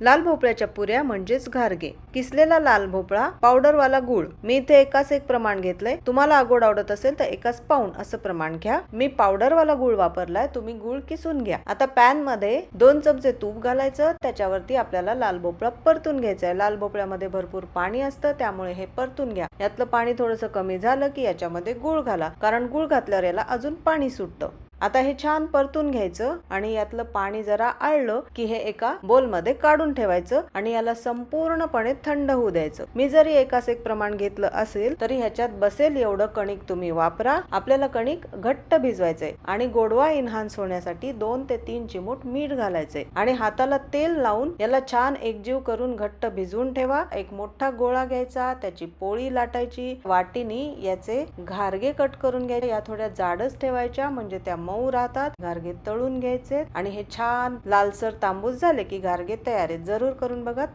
लाल भोपळ्याच्या पुऱ्या म्हणजेच घारगे. किसलेला लाल भोपळा पावडरवाला गुळ. मी इथे एकाच एक प्रमाण घेतलंय. तुम्हाला आगोड आवडत असेल तर एकाच पाऊन असं प्रमाण घ्या. मी पावडरवाला गुळ वापरलाय तुम्ही गुळ किसून घ्या. आता पॅनमध्ये दोन चमचे तूप घालायचं. त्याच्यावरती आपल्याला लाल भोपळा परतून घ्यायचा आहे लाल भोपळ्यामध्ये भरपूर पाणी असतं त्यामुळे हे परतून घ्या. यातलं पाणी थोडंसं कमी झालं की याच्यामध्ये गुळ घाला. कारण गुळ घातल्यावर याला अजून पाणी सुटतं. आता हे छान परतून घ्यायचं आणि यातलं पाणी जरा आळलं की हे एका बोलमध्ये काढून ठेवायचं आणि याला संपूर्णपणे थंड होऊ द्यायचं. मी जरी एकाच एक प्रमाण घेतलं असेल तरी ह्याच्यात बसेल एवढं कणिक तुम्ही वापरा. आपल्याला कणिक घट्ट भिजवायचंय आणि गोडवा इन्हान्स होण्यासाठी दोन ते तीन चिमूट मीठ घालायचंय. आणि हाताला तेल लावून याला छान एकजीव करून घट्ट भिजवून ठेवा. एक मोठा गोळा घ्यायचा त्याची पोळी लाटायची. वाटीनी याचे घारगे कट करून घ्यायचे. या थोड्या जाडच ठेवायच्या म्हणजे त्या मऊ राहतात गारगे तळून घ्यायचे आणि हे छान लालसर तांबूस झाले की गारगे तयार आहेत. जरूर करून बघा.